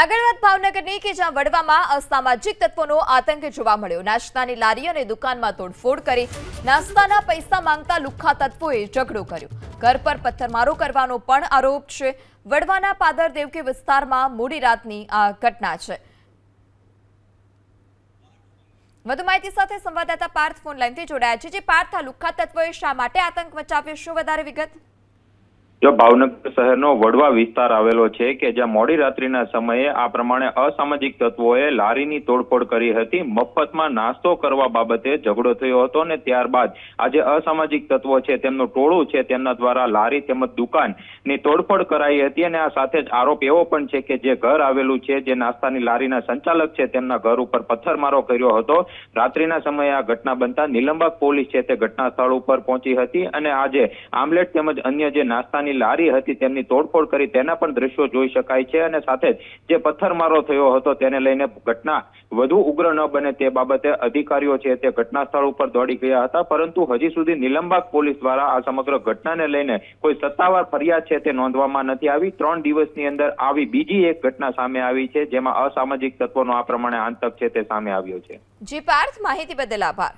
આગળ વાત ભાવનગરની કે જ્યાં વડવામાં અસામાજિક તત્વોનો આતંક જોવા મળ્યો. નાસ્તાની લારી અને દુકાનમાં તોડફોડ કરી નાસ્તાના પૈસા માંગતા લુખ્ખા તત્વોએ ઝઘડો કર્યો. ઘર પર પથ્થરમારો કરવાનો પણ આરોપ છે. વડવાના પાદર દેવકી વિસ્તારમાં મોડી રાતની આ ઘટના છે. વધુ માહિતી સાથે સંવાદદાતા પાર્થ ફોન લાઈનથી જોડાયા છે. જે પાર્થ, આ લુખ્ખા તત્વોએ શા માટે આતંક મચાવ્યો? શું વધારે વિગત? જો ભાવનગર શહેરનો વડવા વિસ્તાર આવેલો છે કે જ્યાં મોડી રાત્રિના સમયે આ પ્રમાણે અસામાજિક તત્વોએ લારીની તોડફોડ કરી હતી, મફતમાં નાસ્તો કરવા બાબતે ઝઘડો થયો હતો અને ત્યારબાદ આ જે અસામાજિક તત્વો છે તેમનું ટોળું છે તેમના દ્વારા લારી તેમજ દુકાનની તોડફોડ કરાઈ હતી અને આ સાથે જ આરોપ એવો પણ છે કે જે ઘર આવેલું છે, જે નાસ્તાની લારીના સંચાલક છે તેમના ઘર ઉપર પથ્થરમારો કર્યો હતો. રાત્રિના સમયે આ ઘટના બનતા નિલંબક પોલીસ છે તે ઘટના સ્થળ ઉપર પહોંચી હતી અને આજે આમલેટ તેમજ અન્ય જે નાસ્તાની લારી હતી, તેમની તોડફોડ કરી તેના પણ દ્રશ્યો જોઈ શકાય છે અને સાથે જ જે પથ્થરમારો થયો હતો તેને લઈને ઘટના વધુ ઉગ્ર ન બને તે બાબતે અધિકારીઓ છે તે ઘટના સ્થળ ઉપર દોડી ગયા હતા, પરંતુ હજી સુધી નિલંબાગ પોલીસ દ્વારા આ સમગ્ર ઘટનાને લઈને કોઈ સત્તાવાર ફરિયાદ છે તે નોંધવામાં નથી આવી. ત્રણ દિવસની અંદર આવી બીજી એક ઘટના સામે આવી છે, જેમાં અસામાજિક તત્વોનો આ પ્રમાણે આતંક છે તે સામે આવ્યો છે. જી પાર્થ, માહિતી બદલ આભાર.